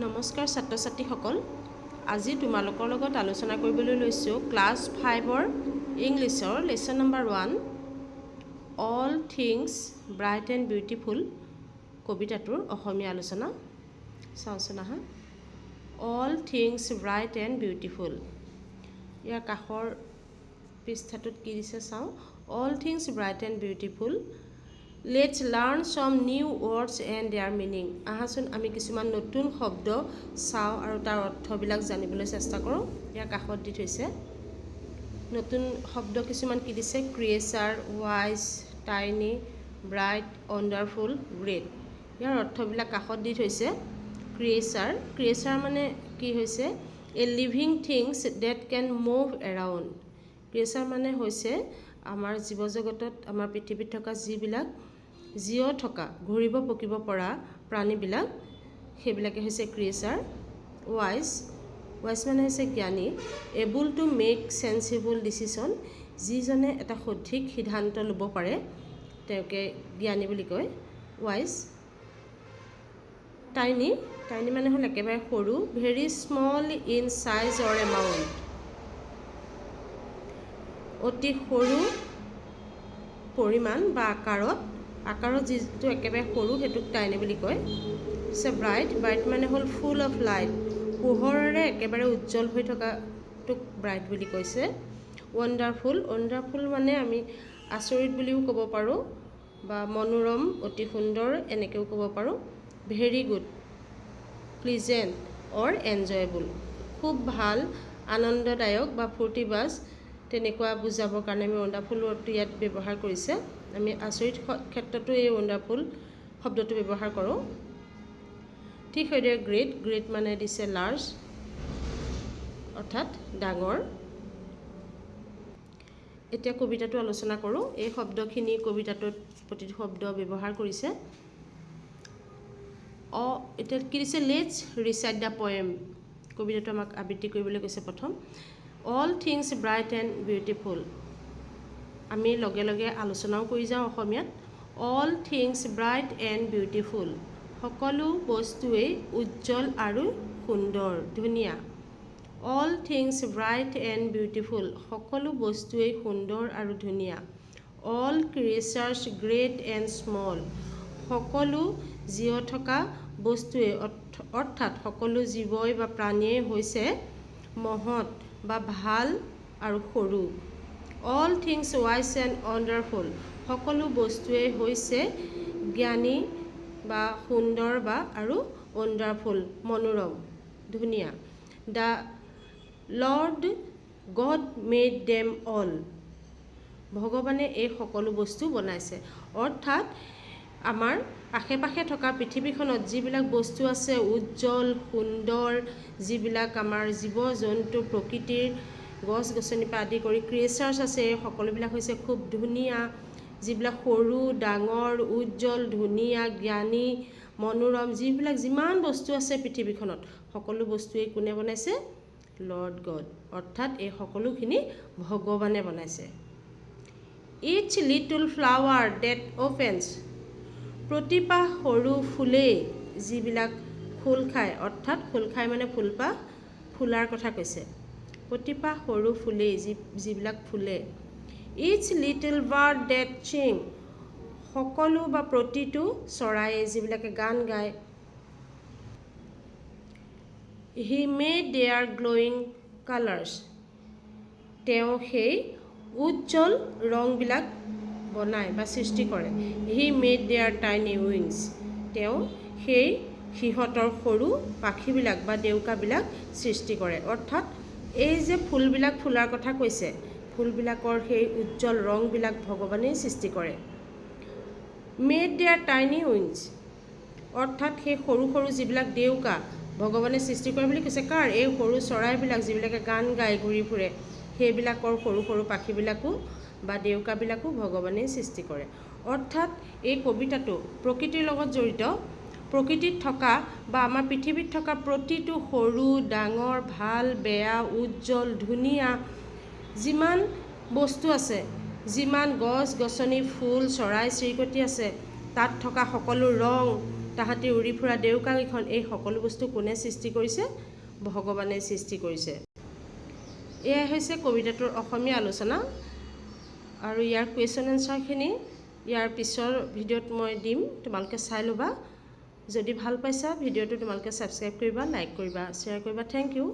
নমস্কাৰ ছাত্ৰ ছাত্ৰীসকল আজি তোমালোকৰ লগত আলোচনা কৰিবলৈ লৈছোঁ ক্লাছ ফাইভৰ ইংলিছৰ lesson number one all things bright and beautiful কবিতাটোৰ অসমীয়া আলোচনা। চাওঁচোন আহা। All things bright and beautiful ইয়াৰ কাষৰ পৃষ্ঠাটোত কি দিছে চাওঁ। All things bright and beautiful let's learn some new words and their meaning আহাচোন আমি কিছুমান নতুন শব্দ চাওঁ আৰু তাৰ অৰ্থবিলাক জানিবলৈ চেষ্টা কৰোঁ। ইয়াৰ কাষত দি থৈছে। নতুন শব্দ কিছুমান কি দিছে? Creature wise tiny bright wonderful great ইয়াৰ অৰ্থবিলাক কাষত দি থৈছে। ক্ৰিয়েচাৰ ক্ৰিয়েচাৰ মানে কি হৈছে? A living things that can move around creature মানে হৈছে আমাৰ জীৱ জগতত আমাৰ পৃথিৱীত থকা যিবিলাক জীৱ থকা ঘূৰিব পকিব পৰা প্ৰাণীবিলাক সেইবিলাকে হৈছে ক্ৰিয়েচাৰ ৱাইজ ৱাইজ মানে হৈছে জ্ঞানী able to make sensible decision যিজনে এটা সঠিক সিদ্ধান্ত ল'ব পাৰে তেওঁকে জ্ঞানী বুলি কয় ৱাইজ টাইনি টাইনি মানে হ'ল একেবাৰে সৰু very small in size or amount অতি সৰু পৰিমাণ বা আকাৰত আকাৰত যিটো একেবাৰে সৰু সেইটোক টাইনি বুলি কয়। পিছে ব্ৰাইট ব্ৰাইট মানে হ'ল ফুল অফ লাইট পোহৰেৰে একেবাৰে উজ্জ্বল হৈ থকাটোক ব্ৰাইট বুলি কৈছে। ৱণ্ডাৰফুল ৱণ্ডাৰফুল মানে আমি আচৰিত বুলিও ক'ব পাৰোঁ বা মনোৰম অতি সুন্দৰ এনেকৈও ক'ব পাৰোঁ। Very good pleasant or enjoyable খুব ভাল আনন্দদায়ক বা ফূৰ্তিবাজ তেনেকুৱা বুজাবৰ কাৰণে আমি ৱণ্ডাৰফুল ৱৰ্ডটো ইয়াত ব্যৱহাৰ কৰিছে। আমি আচৰিত ক্ষেত্ৰতো এই ৱণ্ডাৰফুল শব্দটো ব্যৱহাৰ কৰোঁ। ঠিক সেইদৰে গ্ৰেট গ্ৰেট মানে দিছে লাৰ্জ অৰ্থাৎ ডাঙৰ। এতিয়া কবিতাটো আলোচনা কৰোঁ। এই শব্দখিনি কবিতাটোত প্ৰতিটো শব্দ ব্যৱহাৰ কৰিছে। অ এতিয়া কি দিছে? লেটছ ৰিচাইট দ্য পয়েম কবিতাটো আমাক আবৃত্তি কৰিবলৈ কৈছে প্ৰথম। All things bright and beautiful আমি লগে লগে আলোচনাও কৰি যাওঁ অসমীয়াত। All things bright and beautiful সকলো বস্তুৱেই উজ্জ্বল আৰু সুন্দৰ ধুনীয়া। All things bright and beautiful সকলো বস্তুৱেই সুন্দৰ আৰু ধুনীয়া। All creatures great and small সকলো জীৱ থকা বস্তুৱে অৰ্থাৎ সকলো জীৱই বা প্ৰাণীয়ে হৈছে মহৎ বা ভাল আৰু সৰু। All things wise and wonderful সকলো বস্তুৱেই হৈছে জ্ঞানী বা সুন্দৰ বা আৰু ৱণ্ডাৰফুল মনোৰম ধুনীয়া। The lord god made them all ভগৱানে এই সকলো বস্তু বনাইছে। অৰ্থাৎ আমাৰ আশে পাশে থকা পৃথিৱীখনত যিবিলাক বস্তু আছে উজ্জ্বল সুন্দৰ যিবিলাক আমাৰ জীৱ জন্তু প্ৰকৃতিৰ গছ গছনিৰ পৰা আদি কৰি ক্ৰিয়েচাৰ্ছ আছে সকলোবিলাক হৈছে খুব ধুনীয়া। যিবিলাক সৰু ডাঙৰ উজ্জ্বল ধুনীয়া জ্ঞানী মনোৰম যিবিলাক যিমান বস্তু আছে পৃথিৱীখনত সকলো বস্তুৱেই কোনে বনাইছে? লৰ্ড গড অৰ্থাৎ এই সকলোখিনি ভগৱানে বনাইছে। Each little flower that opens প্ৰতিপাহ সৰু ফুলেই যিবিলাক ফুল খায় অৰ্থাৎ ফুল খাই মানে ফুলপাহ ফুলাৰ কথা কৈছে। প্ৰতিপাহ সৰু ফুলেই যি যিবিলাক ফুলে। ইটছ লিটল বাৰ্ড ডেট চিং সকলো বা প্ৰতিটো চৰাইয়ে যিবিলাকে গান গায় he made their glowing colours তেওঁ সেই উজ্জ্বল ৰংবিলাক বনায় বা সৃষ্টি কৰে। He made their tiny wings তেওঁ সেই সিহঁতৰ সৰু পাখিবিলাক বা ডেউকাবিলাক সৃষ্টি কৰে। অৰ্থাৎ এই যে ফুলবিলাক ফুলাৰ কথা কৈছে ফুলবিলাকৰ সেই উজ্জ্বল ৰংবিলাক ভগৱানেই সৃষ্টি কৰে। মেড দেয়াৰ টাইনি উইংছ অৰ্থাৎ সেই সৰু সৰু যিবিলাক ডেউকা ভগৱানে সৃষ্টি কৰে বুলি কৈছে। কাৰ? এই সৰু চৰাইবিলাক যিবিলাকে গান গাই ঘূৰি ফুৰে সেইবিলাকৰ সৰু সৰু পাখিবিলাকো বা ডেউকাবিলাকো ভগৱানেই সৃষ্টি কৰে। অৰ্থাৎ এই কবিতাটো প্ৰকৃতিৰ লগত জড়িত। প্ৰকৃতিত থকা বা আমাৰ পৃথিৱীত থকা প্ৰতিটো সৰু ডাঙৰ ভাল বেয়া উজ্জ্বল ধুনীয়া যিমান বস্তু আছে যিমান গছ গছনি ফুল চৰাই চিৰিকটি আছে তাত থকা সকলো ৰং তাহাঁতি উৰি ফুৰা দেউকাকেইখন এই সকলো বস্তু কোনে সৃষ্টি কৰিছে? ভগৱানে সৃষ্টি কৰিছে। এয়াই হৈছে কবিতাটোৰ অসমীয়া আলোচনা। আৰু ইয়াৰ কুৱেশ্যন এনচাৰখিনি ইয়াৰ পিছৰ ভিডিঅ'ত মই দিম। তোমালোকে চাই ল'বা। যদি ভাল পাইছা ভিডিঅ'টো তোমালোকে ছাবস্ক্ৰাইব কৰিবা লাইক কৰিবা শ্বেয়াৰ কৰিবা থেংক ইউ